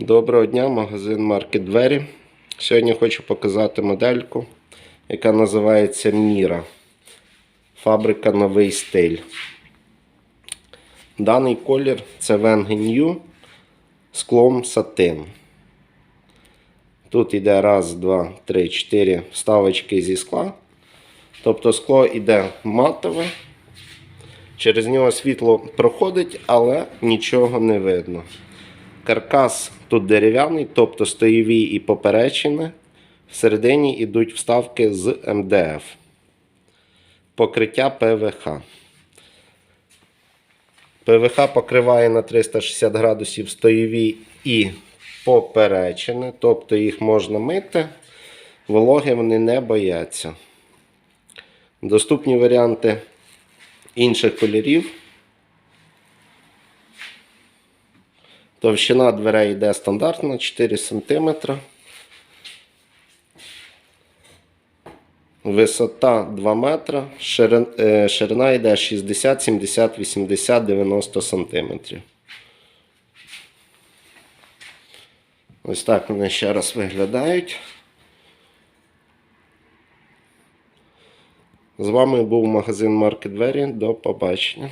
Доброго дня, магазин Маркет Двері. Сьогодні хочу показати модельку, яка називається Міра. Фабрика Новий стиль. Даний колір це Венги New склом сатин. Тут йде раз, два, три, чотири вставочки зі скла. Тобто скло йде матове. Через нього світло проходить, але нічого не видно. Каркас тут дерев'яний, тобто стоєві і поперечини. Всередині йдуть вставки з МДФ. Покриття ПВХ. ПВХ покриває на 360 градусів стоєві і поперечини, тобто їх можна мити. Вологи вони не бояться. Доступні варіанти інших кольорів. Товщина дверей йде стандартна 4 см. Висота 2 метра, е, ширина йде 60, 70, 80, 90 см. Ось так вони ще раз виглядають. З вами був магазин Маркет Двері. До побачення.